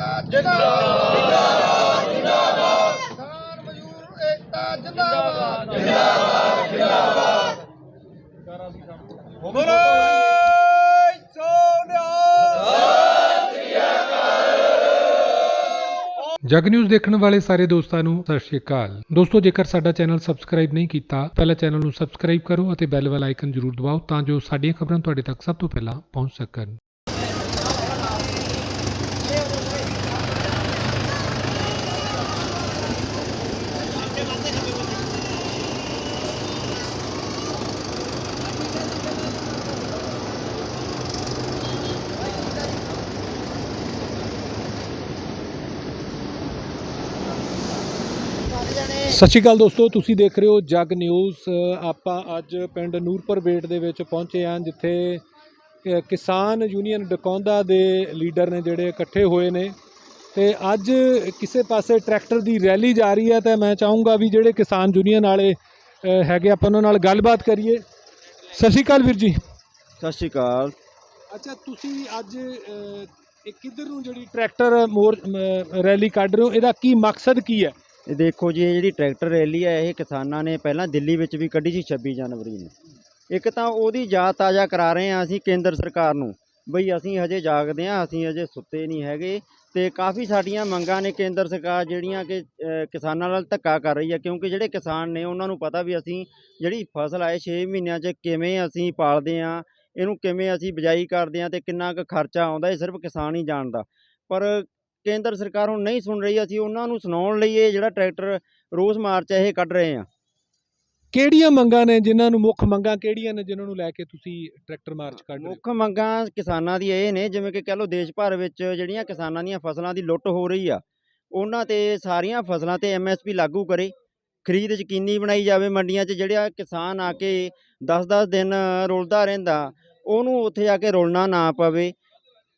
ਏਕਤਾ ਜਿੰਦਾਬਾਦ ਜਿੰਦਾਬਾਦ ਜਿੰਦਾਬਾਦ ਕਿਸਾਨ ਮਜ਼ਦੂਰ ਏਕਤਾ ਜਿੰਦਾਬਾਦ ਜਗ ਨਿਊਜ਼ ਦੇਖਣ ਵਾਲੇ ਸਾਰੇ ਦੋਸਤਾਂ ਨੂੰ ਸਤਿ ਸ਼੍ਰੀ ਅਕਾਲ। ਦੋਸਤੋ, ਜੇਕਰ ਸਾਡਾ ਚੈਨਲ ਸਬਸਕ੍ਰਾਈਬ ਨਹੀਂ ਕੀਤਾ, ਪਹਿਲਾਂ ਚੈਨਲ ਨੂੰ ਸਬਸਕ੍ਰਾਈਬ ਕਰੋ ਅਤੇ ਬੈਲ ਵਾਲਾ ਆਈਕਨ ਜ਼ਰੂਰ ਦਬਾਓ ਤਾਂ ਜੋ ਸਾਡੀਆਂ ਖਬਰਾਂ ਤੁਹਾਡੇ ਤੱਕ ਸਭ ਤੋਂ ਪਹਿਲਾਂ ਪਹੁੰਚ ਸਕਣ। ਸਤਿ ਸ਼੍ਰੀ ਅਕਾਲ ਦੋਸਤੋ ਤੁਸੀਂ ਦੇਖ ਰਹੇ ਹੋ ਜਗ ਨਿਊਜ਼। ਆਪਾਂ ਅੱਜ ਪਿੰਡ ਨੂਰਪੁਰ ਬੇਟ ਦੇ ਵਿੱਚ ਪਹੁੰਚੇ ਹਾਂ ਜਿੱਥੇ ਕਿਸਾਨ ਯੂਨੀਅਨ ਡਕੌਂਦਾ ਦੇ ਲੀਡਰ ਨੇ ਜਿਹੜੇ ਇਕੱਠੇ ਹੋਏ ਨੇ। ਤੇ ਅੱਜ ਕਿਸੇ ਪਾਸੇ ਟਰੈਕਟਰ ਦੀ ਰੈਲੀ ਜਾ ਰਹੀ ਹੈ ਤੇ ਮੈਂ ਚਾਹੂੰਗਾ ਵੀ ਜਿਹੜੇ ਕਿਸਾਨ ਯੂਨੀਅਨ ਵਾਲੇ ਹੈਗੇ ਆਪਾਂ ਉਹਨਾਂ ਨਾਲ ਗੱਲਬਾਤ ਕਰੀਏ। ਸਤਿ ਸ਼੍ਰੀ ਅਕਾਲ ਵੀਰ ਜੀ। ਸਤਿ ਸ਼੍ਰੀ ਅਕਾਲ। ਅੱਛਾ ਤੁਸੀਂ ਅੱਜ ਇਹ ਕਿੱਧਰ ਨੂੰ ਜਿਹੜੀ ਟਰੈਕਟਰ ਮੋਰ ਰੈਲੀ ਕੱਢ ਰਹੇ ਹੋ? ਇਹਦਾ ਕੀ ਮਕਸਦ ਕੀ ਹੈ? ਇਹ ਦੇਖੋ ਜੀ, ਇਹ ਜਿਹੜੀ ਟਰੈਕਟਰ ਰੈਲੀ ਹੈ ਇਹ ਕਿਸਾਨਾਂ ਨੇ ਪਹਿਲਾਂ ਦਿੱਲੀ ਵਿੱਚ ਵੀ ਕੱਢੀ ਸੀ 26 ਜਨਵਰੀ ਨੂੰ। ਇੱਕ ਤਾਂ ਉਹਦੀ ਯਾਦ ਤਾਜ਼ਾ ਕਰਾ ਰਹੇ ਹਾਂ ਅਸੀਂ ਕੇਂਦਰ ਸਰਕਾਰ ਨੂੰ, ਬਈ ਅਸੀਂ ਹਜੇ ਜਾਗਦੇ ਹਾਂ, ਅਸੀਂ ਹਜੇ ਸੁੱਤੇ ਨਹੀਂ ਹੈਗੇ ਤੇ ਕਾਫੀ ਸਾਡੀਆਂ ਮੰਗਾਂ ਨੇ ਕੇਂਦਰ ਸਰਕਾਰ ਜਿਹੜੀਆਂ ਕਿ ਕਿਸਾਨਾਂ ਨਾਲ ਧੱਕਾ ਕਰ ਰਹੀ ਹੈ ਕਿਉਂਕਿ ਜਿਹੜੇ ਕਿਸਾਨ ਨੇ ਉਹਨਾਂ ਨੂੰ ਪਤਾ ਵੀ ਅਸੀਂ ਜਿਹੜੀ ਫਸਲ ਆਏ 6 ਮਹੀਨਿਆਂ 'ਚ ਕਿਵੇਂ ਅਸੀਂ ਪਾਲਦੇ ਹਾਂ, ਇਹਨੂੰ ਕਿਵੇਂ ਅਸੀਂ ਬਿਜਾਈ ਕਰਦੇ ਹਾਂ ਤੇ ਕਿੰਨਾ ਕੁ ਖਰਚਾ ਆਉਂਦਾ, ਇਹ ਸਿਰਫ ਕਿਸਾਨ ਹੀ ਜਾਣਦਾ। ਪਰ ਕੇਂਦਰ ਸਰਕਾਰ ਹੁਣ ਨਹੀਂ ਸੁਣ ਰਹੀ ਅਸੀਂ ਉਹਨਾਂ ਨੂੰ ਸੁਣਾਉਣ ਲਈ ਇਹ ਜਿਹੜਾ ਟਰੈਕਟਰ ਰੋਸ ਮਾਰਚ ਇਹ ਕੱਢ ਰਹੇ ਹਾਂ। ਕਿਹੜੀਆਂ ਮੰਗਾਂ ਨੇ ਜਿਨ੍ਹਾਂ ਨੂੰ ਮੁੱਖ ਮੰਗਾਂ ਕਿਹੜੀਆਂ ਨੇ ਜਿਨ੍ਹਾਂ ਨੂੰ ਲੈ ਕੇ ਤੁਸੀਂ ਟਰੈਕਟਰ ਮਾਰਚ ਕੱਢ ਰਹੇ ਹੋ? ਮੁੱਖ ਮੰਗਾਂ ਕਿਸਾਨਾਂ ਦੀ ਇਹ ਨੇ ਜਿਵੇਂ ਕਿ ਕਹ ਲਓ ਦੇਸ਼ ਭਰ ਵਿੱਚ ਜਿਹੜੀਆਂ ਕਿਸਾਨਾਂ ਦੀਆਂ ਫਸਲਾਂ ਦੀ ਲੁੱਟ ਹੋ ਰਹੀ ਆ ਉਹਨਾਂ ਤੇ ਸਾਰੀਆਂ ਫਸਲਾਂ ਤੇ ਐਮਐਸਪੀ ਲਾਗੂ ਕਰੇ। ਖਰੀਦ ਯਕੀਨੀ ਬਣਾਈ ਜਾਵੇ ਮੰਡੀਆਂ 'ਚ ਜਿਹੜਾ ਕਿਸਾਨ ਆ ਕੇ 10-10 ਦਿਨ ਰੁਲਦਾ ਰਹਿੰਦਾ ਉਹਨੂੰ ਉੱਥੇ ਜਾ ਕੇ ਰੁਲਣਾ ਨਾ ਪਵੇ।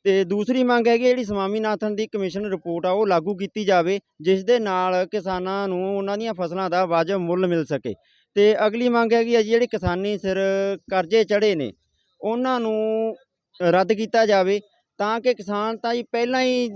ਤੇ ਦੂਸਰੀ ਮੰਗ ਹੈਗੀ ਜਿਹੜੀ ਸਵਾਮੀਨਾਥਨ ਦੀ ਕਮਿਸ਼ਨ ਰਿਪੋਰਟ ਆ, ਉਹ ਲਾਗੂ ਕੀਤੀ ਜਾਵੇ, ਜਿਸ ਦੇ ਨਾਲ ਕਿਸਾਨਾਂ ਨੂੰ ਉਹਨਾਂ ਦੀਆਂ ਫਸਲਾਂ ਦਾ ਵਾਜਬ ਮੁੱਲ ਮਿਲ ਸਕੇ। ਤੇ ਅਗਲੀ ਮੰਗ ਹੈਗੀ ਆ ਜਿਹੜੇ ਕਿਸਾਨੀ ਸਿਰ ਕਰਜ਼ੇ ਚੜੇ ਨੇ, ਉਹਨਾਂ ਨੂੰ ਰੱਦ ਕੀਤਾ ਜਾਵੇ, ਤਾਂ ਕਿ ਕਿਸਾਨ ਤਾਂ ਜੀ ਪਹਿਲਾਂ ਹੀ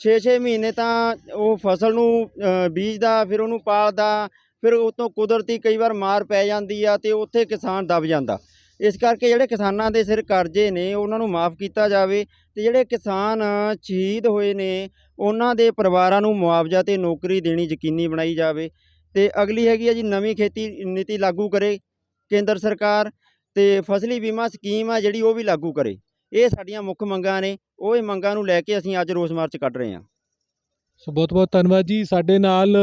6-6 ਮਹੀਨੇ ਤਾਂ ਉਹ ਫਸਲ ਨੂੰ ਬੀਜਦਾ, ਫਿਰ ਉਹਨੂੰ ਪਾਲਦਾ, ਫਿਰ ਉਹ ਤੋਂ ਕੁਦਰਤੀ ਕਈ ਵਾਰ ਮਾਰ ਪੈ ਜਾਂਦੀ ਆ ਤੇ ਉੱਥੇ ਕਿਸਾਨ ਦਬ ਜਾਂਦਾ। ਇਸ ਕਰਕੇ ਜਿਹੜੇ ਕਿਸਾਨਾਂ ਦੇ ਸਿਰ ਕਰਜ਼ੇ ਨੇ, ਉਹਨਾਂ ਨੂੰ ਮਾਫ ਕੀਤਾ ਜਾਵੇ ਤੇ ਜਿਹੜੇ ਕਿਸਾਨ ਸ਼ਹੀਦ ਹੋਏ ਨੇ, ਉਹਨਾਂ ਦੇ ਪਰਿਵਾਰਾਂ ਨੂੰ ਮੁਆਵਜ਼ਾ ਤੇ ਨੌਕਰੀ ਦੇਣੀ ਯਕੀਨੀ ਬਣਾਈ ਜਾਵੇ। ਤੇ ਅਗਲੀ ਹੈਗੀ ਹੈ ਜੀ, ਨਵੀਂ ਖੇਤੀ ਨੀਤੀ ਲਾਗੂ ਕਰੇ ਕੇਂਦਰ ਸਰਕਾਰ ਤੇ ਫਸਲੀ ਬੀਮਾ ਸਕੀਮ ਆ ਜਿਹੜੀ ਉਹ ਵੀ ਲਾਗੂ ਕਰੇ। ਇਹ ਸਾਡੀਆਂ ਮੁੱਖ ਮੰਗਾਂ ਨੇ, ਉਹ ਇਹ ਮੰਗਾਂ ਨੂੰ ਲੈ ਕੇ ਅਸੀਂ ਅੱਜ ਰੋਸ ਮਾਰਚ ਕੱਢ ਰਹੇ ਹਾਂ। ਸੋ ਬਹੁਤ ਬਹੁਤ ਧੰਨਵਾਦ ਜੀ। ਸਾਡੇ ਨਾਲ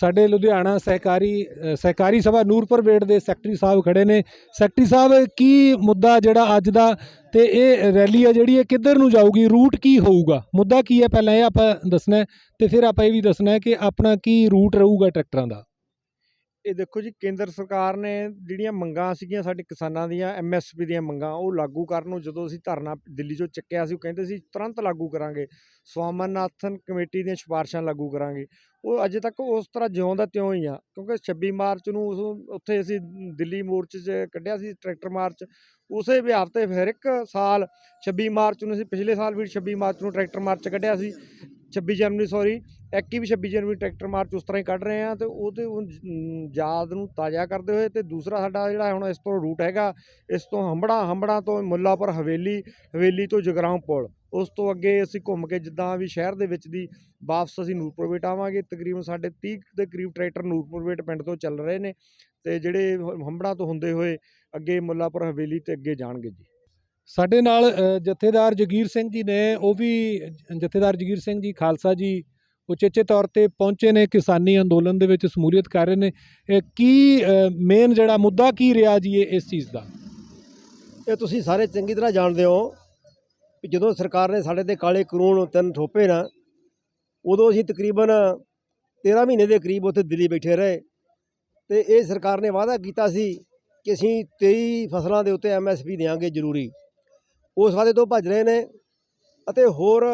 ਸਾਡੇ ਲੁਧਿਆਣਾ ਸਹਿਕਾਰੀ ਸਹਿਕਾਰੀ ਸਭਾ ਨੂਰਪੁਰ ਬੇਟ ਦੇ ਸੈਕਟਰੀ ਸਾਹਿਬ ਖੜੇ ਨੇ। ਸੈਕਟਰੀ ਸਾਹਿਬ, ਕੀ ਮੁੱਦਾ ਜਿਹੜਾ ਅੱਜ ਦਾ ਤੇ ਇਹ ਰੈਲੀ ਆ ਜਿਹੜੀ, ਇਹ ਕਿੱਧਰ ਨੂੰ ਜਾਊਗੀ? ਰੂਟ ਕੀ ਹੋਊਗਾ? ਮੁੱਦਾ ਕੀ ਹੈ? ਪਹਿਲਾਂ ਇਹ ਆਪਾਂ ਦੱਸਣਾ ਹੈ ਤੇ ਫਿਰ ਆਪਾਂ ਇਹ ਵੀ ਦੱਸਣਾ ਕਿ ਆਪਣਾ ਕੀ ਰੂਟ ਰਹੂਗਾ ਟਰੈਕਟਰਾਂ ਦਾ। ਇਹ ਦੇਖੋ ਜੀ, ਕੇਂਦਰ ਸਰਕਾਰ ਨੇ ਜਿਹੜੀਆਂ ਮੰਗਾਂ ਸੀਗੀਆਂ ਸਾਡੇ ਕਿਸਾਨਾਂ ਦੀਆਂ ਐਮਐਸਪੀ ਦੀਆਂ ਮੰਗਾਂ, ਉਹ ਲਾਗੂ ਕਰਨ ਨੂੰ ਜਦੋਂ ਅਸੀਂ ਧਰਨਾ ਦਿੱਲੀ 'ਚੋਂ ਚੱਕਿਆ ਸੀ, ਉਹ ਕਹਿੰਦੇ ਸੀ ਤੁਰੰਤ ਲਾਗੂ ਕਰਾਂਗੇ। ਸਵਾਮਨਾਥਨ ਕਮੇਟੀ ਦੀਆਂ ਸਿਫਾਰਸ਼ਾਂ ਲਾਗੂ ਕਰਾਂਗੇ। ਉਹ ਅਜੇ ਤੱਕ ਉਸ ਤਰ੍ਹਾਂ ਜਿਉਂ ਦਾ ਤਿਉਂ ਹੀ ਆ, ਕਿਉਂਕਿ 26 ਮਾਰਚ ਨੂੰ ਉਸ ਉੱਥੇ ਅਸੀਂ ਦਿੱਲੀ ਮੋਰਚੇ 'ਚ ਕੱਢਿਆ ਸੀ, ਟਰੈਕਟਰ ਮਾਰਚ। ਉਸੇ ਵੀ ਹਫ਼ਤੇ ਫਿਰ ਇੱਕ ਸਾਲ 26 ਮਾਰਚ ਨੂੰ ਅਸੀਂ ਪਿਛਲੇ ਸਾਲ ਵੀ 26 ਮਾਰਚ ਨੂੰ ਟਰੈਕਟਰ ਮਾਰਚ ਕੱਢਿਆ ਸੀ। 26 ਜਨਵਰੀ ਸੌਰੀ ਐਕੀ ਵੀ 26 ਜਨਵਰੀ ਟਰੈਕਟਰ ਮਾਰਚ ਉਸ ਤਰ੍ਹਾਂ ਹੀ ਕੱਢ ਰਹੇ ਆ ਤੇ ਉਹਦੇ ਉਹ ਜ- ਯਾਦ ਨੂੰ ਤਾਜ਼ਾ ਕਰਦੇ ਹੋਏ ਤੇ ਦੂਸਰਾ ਸਾਡਾ ਜਿਹੜਾ ਹੁਣ ਇਸ ਤੋਂ ਰੂਟ ਹੈਗਾ, ਇਸ ਤੋਂ ਹੰਬੜਾ ਹੰਬੜਾ ਤੋਂ ਮੁੱਲਾਪੁਰ, ਹਵੇਲੀ ਹਵੇਲੀ ਤੋਂ ਜਗਰਾਉਂ ਪੁਲ। ਉਸ ਤੋਂ ਅੱਗੇ ਅਸੀਂ ਘੁੰਮ ਕੇ ਜਿੱਦਾਂ ਵੀ ਸ਼ਹਿਰ ਦੇ ਵਿੱਚ ਦੀ ਵਾਪਸ ਅਸੀਂ ਨੂਰਪੁਰ ਵੇਟ ਆਵਾਂਗੇ। ਤਕਰੀਬਨ ਸਾਡੇ 30 ਦੇ ਕਰੀਬ ਟਰੈਕਟਰ ਨੂਰਪੁਰ ਵੇਟ ਪਿੰਡ ਤੋਂ ਚੱਲ ਰਹੇ ਨੇ ਤੇ ਜਿਹੜੇ ਹ- ਹੰਬੜਾ ਤੋਂ ਹੁੰਦੇ ਹੋਏ ਅੱਗੇ ਮੁੱਲਾਪੁਰ, ਹਵੇਲੀ ਤੇ ਅੱਗੇ ਜਾਣਗੇ ਜੀ। ਸਾਡੇ ਨਾਲ ਜਥੇਦਾਰ ਜਗੀਰ ਸਿੰਘ ਜੀ ਨੇ, ਉਹ ਵੀ ਜਥੇਦਾਰ ਜਗੀਰ ਸਿੰਘ ਜੀ, ਖਾਲਸਾ ਜੀ ਉਚੇਚੇ ਤੌਰ ਤੇ ਪਹੁੰਚੇ ਨੇ ਕਿਸਾਨੀ ਅੰਦੋਲਨ ਦੇ ਵਿੱਚ, ਸਮੂਲੀਅਤ ਕਰ ਰਹੇ ਨੇ। ਇਹ ਕੀ ਮੇਨ ਜਿਹੜਾ ਮੁੱਦਾ ਕੀ ਰਿਹਾ ਜੀ ਇਹ, ਇਸ ਚੀਜ਼ ਦਾ? ਇਹ ਤੁਸੀਂ ਸਾਰੇ ਚੰਗੀ ਤਰ੍ਹਾਂ ਜਾਣਦੇ ਹੋ ਕਿ ਜਦੋਂ ਸਰਕਾਰ ਨੇ ਸਾਡੇ ਤੇ ਕਾਲੇ ਕਾਨੂੰਨ ਤਿੰਨ ਥੋਪੇ ਨਾ, ਉਦੋਂ ਅਸੀਂ ਤਕਰੀਬਨ 13 ਮਹੀਨੇ ਦੇ ਕਰੀਬ ਉੱਥੇ ਦਿੱਲੀ ਬੈਠੇ ਰਹੇ। ਤੇ ਇਹ ਸਰਕਾਰ ਨੇ ਵਾਅਦਾ ਕੀਤਾ ਸੀ ਕਿ ਅਸੀਂ 23 ਫਸਲਾਂ ਦੇ ਉੱਤੇ ਐਮਐਸਪੀ ਦੇਵਾਂਗੇ ਜ਼ਰੂਰੀ। ਉਸ ਵਾਅਦੇ ਤੋਂ ਭੱਜ ਰਹੇ ਨੇ ਅਤੇ ਹੋਰ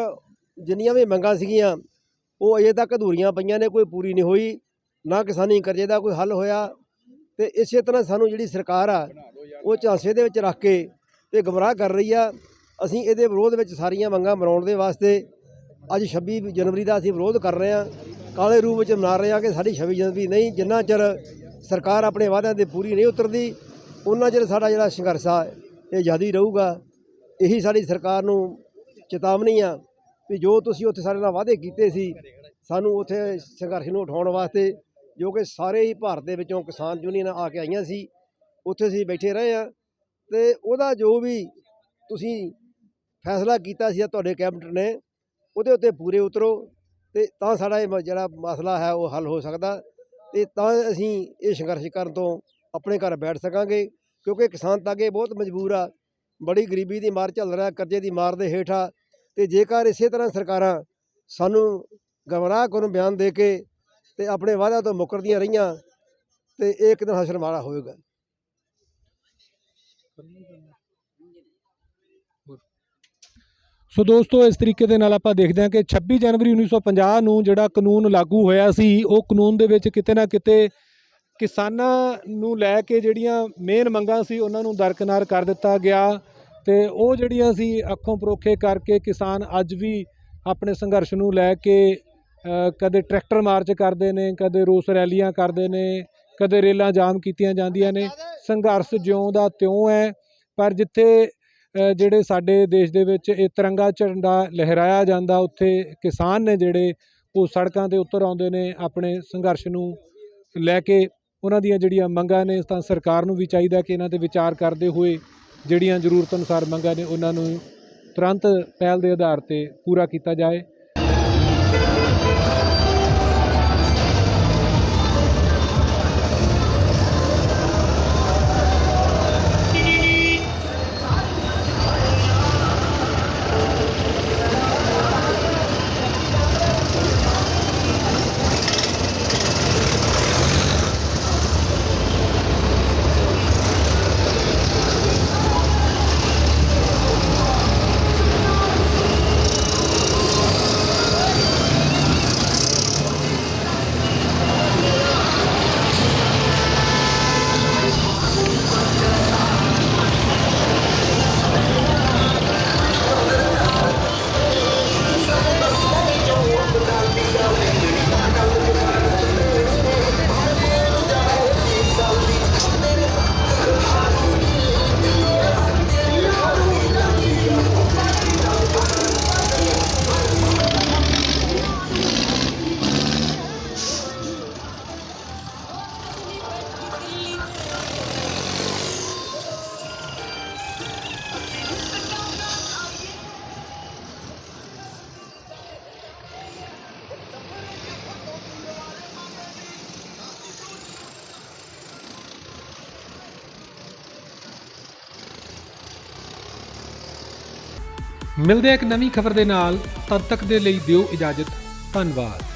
ਜਿੰਨੀਆਂ ਵੀ ਮੰਗਾਂ ਸੀਗੀਆਂ, ਉਹ ਅਜੇ ਤੱਕ ਅਧੂਰੀਆਂ ਪਈਆਂ ਨੇ, ਕੋਈ ਪੂਰੀ ਨਹੀਂ ਹੋਈ, ਨਾ ਕਿਸਾਨੀ ਕਰਜ਼ੇ ਦਾ ਕੋਈ ਹੱਲ ਹੋਇਆ ਤੇ ਇਸੇ ਤਰ੍ਹਾਂ ਸਾਨੂੰ ਜਿਹੜੀ ਸਰਕਾਰ ਆ, ਉਹ ਝਾਂਸੇ ਦੇ ਵਿੱਚ ਰੱਖ ਕੇ ਤੇ ਗਮਰਾਹ ਕਰ ਰਹੀ ਆ। ਅਸੀਂ ਇਹਦੇ ਵਿਰੋਧ ਵਿੱਚ ਸਾਰੀਆਂ ਮੰਗਾਂ ਮਨਾਉਣ ਦੇ ਵਾਸਤੇ ਅੱਜ 26 ਜਨਵਰੀ ਦਾ ਅਸੀਂ ਵਿਰੋਧ ਕਰ ਰਹੇ ਹਾਂ ਕਾਲੇ ਰੂਪ ਵਿੱਚ ਮਨਾ ਰਹੇ ਹਾਂ ਕਿ ਸਾਡੀ 26 ਜਨਵਰੀ ਨਹੀਂ, ਜਿੰਨਾ ਚਿਰ ਸਰਕਾਰ ਆਪਣੇ ਵਾਅਦਿਆਂ ਤੇ ਪੂਰੀ ਨਹੀਂ ਉਤਰਦੀ ਉਹਨਾਂ ਚਿਰ ਸਾਡਾ ਜਿਹੜਾ ਸੰਘਰਸ਼ ਆ, ਇਹ ਜਾਰੀ ਰਹੂਗਾ। ਇਹੀ ਸਾਡੀ ਸਰਕਾਰ ਨੂੰ ਚੇਤਾਵਨੀ ਆ ਵੀ ਜੋ ਤੁਸੀਂ ਉੱਥੇ ਸਾਡੇ ਨਾਲ ਵਾਅਦੇ ਕੀਤੇ ਸੀ, ਸਾਨੂੰ ਉੱਥੇ ਸੰਘਰਸ਼ ਨੂੰ ਉਠਾਉਣ ਵਾਸਤੇ ਜੋ ਕਿ ਸਾਰੇ ਹੀ ਭਾਰਤ ਦੇ ਵਿੱਚੋਂ ਕਿਸਾਨ ਯੂਨੀਅਨ ਆ ਕੇ ਆਈਆਂ ਸੀ, ਉੱਥੇ ਅਸੀਂ ਬੈਠੇ ਰਹੇ ਆ ਤੇ ਉਹਦਾ ਜੋ ਵੀ ਤੁਸੀਂ ਫੈਸਲਾ ਕੀਤਾ ਸੀ ਤੁਹਾਡੇ ਕੈਬਨਿਟ ਨੇ, ਉਹਦੇ ਉੱਤੇ ਪੂਰੇ ਉਤਰੋ ਤੇ ਤਾਂ ਸਾਡਾ ਇਹ ਮ- ਜਿਹੜਾ ਮਸਲਾ ਹੈ ਉਹ ਹੱਲ ਹੋ ਸਕਦਾ ਤੇ ਤਾਂ ਅਸੀਂ ਇਹ ਸੰਘਰਸ਼ ਕਰਨ ਤੋਂ ਆਪਣੇ ਘਰ ਬੈਠ ਸਕਾਂਗੇ ਕਿਉਂਕਿ ਕਿਸਾਨ ਤਾਂ ਅੱਗੇ ਬਹੁਤ ਮਜਬੂਰ ਆ ਬੜੀ ਗਰੀਬੀ ਦੀ ਮਾਰ ਚੱਲ ਰਿਹਾ, ਕਰਜ਼ੇ ਦੀ ਮਾਰ ਦੇ ਹੇਠ। ਆ ਤੇ ਜੇਕਰ ਇਸੇ ਤਰ੍ਹਾਂ ਸਰਕਾਰਾਂ ਸਾਨੂੰ ਗਮਰਾਹ ਕਰਨ ਬਿਆਨ ਦੇ ਕੇ ਤੇ ਆਪਣੇ ਵਾਅਦਿਆਂ ਤੋਂ ਮੁੱਕਰਦੀਆਂ ਰਹੀਆਂ, ਤੇ ਇਹ ਇੱਕ ਦਿਨ ਹਸ਼ਰ ਮਾਰਾ ਹੋਵੇਗਾ। ਸੋ ਦੋਸਤੋ, ਇਸ ਤਰੀਕੇ ਦੇ ਨਾਲ ਆਪਾਂ ਦੇਖਦੇ ਹਾਂ ਕਿ 26 ਜਨਵਰੀ 1950 ਨੂੰ ਜਿਹੜਾ ਕਾਨੂੰਨ ਲਾਗੂ ਹੋਇਆ ਸੀ, ਉਹ ਕਾਨੂੰਨ ਦੇ ਵਿੱਚ ਕਿਤੇ ਨਾ ਕਿਤੇ ਕਿਸਾਨਾਂ ਨੂੰ ਲੈ ਕੇ ਜਿਹੜੀਆਂ ਮੇਨ ਮੰਗਾਂ ਸੀ, ਉਹਨਾਂ ਨੂੰ ਦਰਕਨਾਰ ਕਰ ਦਿੱਤਾ ਗਿਆ। ਤੇ ਉਹ ਜਿਹੜੀਆਂ ਸੀ ਅੱਖੋਂ ਪਰੋਖੇ ਕਰਕੇ ਕਿਸਾਨ ਅੱਜ ਵੀ ਆਪਣੇ ਸੰਘਰਸ਼ ਨੂੰ ਲੈ ਕੇ ਕਦੇ ਟਰੈਕਟਰ ਮਾਰਚ ਕਰਦੇ ਨੇ, ਕਦੇ ਰੋਸ ਰੈਲੀਆਂ ਕਰਦੇ ਨੇ, ਕਦੇ ਰੇਲਾਂ ਜਾਮ ਕੀਤੀਆਂ ਜਾਂਦੀਆਂ ਨੇ, ਸੰਘਰਸ਼ ਜਿਉਂ ਦਾ ਤਿਉਂ ਹੈ। ਪਰ ਜਿੱਥੇ ਜਿਹੜੇ ਸਾਡੇ ਦੇਸ਼ ਦੇ ਵਿੱਚ ਇਹ ਤਿਰੰਗਾ ਝੰਡਾ ਲਹਿਰਾਇਆ ਜਾਂਦਾ ਉੱਥੇ ਕਿਸਾਨ ਨੇ ਜਿਹੜੇ ਉਹ ਸੜਕਾਂ ਤੇ ਉਤਰ ਆਉਂਦੇ ਨੇ ਆਪਣੇ ਸੰਘਰਸ਼ ਨੂੰ ਲੈ ਕੇ, ਉਹਨਾਂ ਦੀਆਂ ਜਿਹੜੀਆਂ ਮੰਗਾਂ ਨੇ, ਤਾਂ ਸਰਕਾਰ ਨੂੰ ਵੀ ਚਾਹੀਦਾ ਕਿ ਇਹਨਾਂ ਤੇ ਵਿਚਾਰ ਕਰਦੇ ਹੋਏ ਜਿਹੜੀਆਂ ਜ਼ਰੂਰਤ ਅਨੁਸਾਰ ਮੰਗਾਂ ਨੇ, ਉਹਨਾਂ ਨੂੰ ਤੁਰੰਤ ਪਹਿਲ ਦੇ ਆਧਾਰ ਤੇ ਪੂਰਾ ਕੀਤਾ ਜਾਏ। ਮਿਲਦੇ ਇੱਕ ਨਵੀਂ ਖਬਰ ਦੇ ਨਾਲ। ਤਦ ਤੱਕ ਦੇ ਲਈ ਦਿਓ ਇਜਾਜ਼ਤ। ਧੰਨਵਾਦ।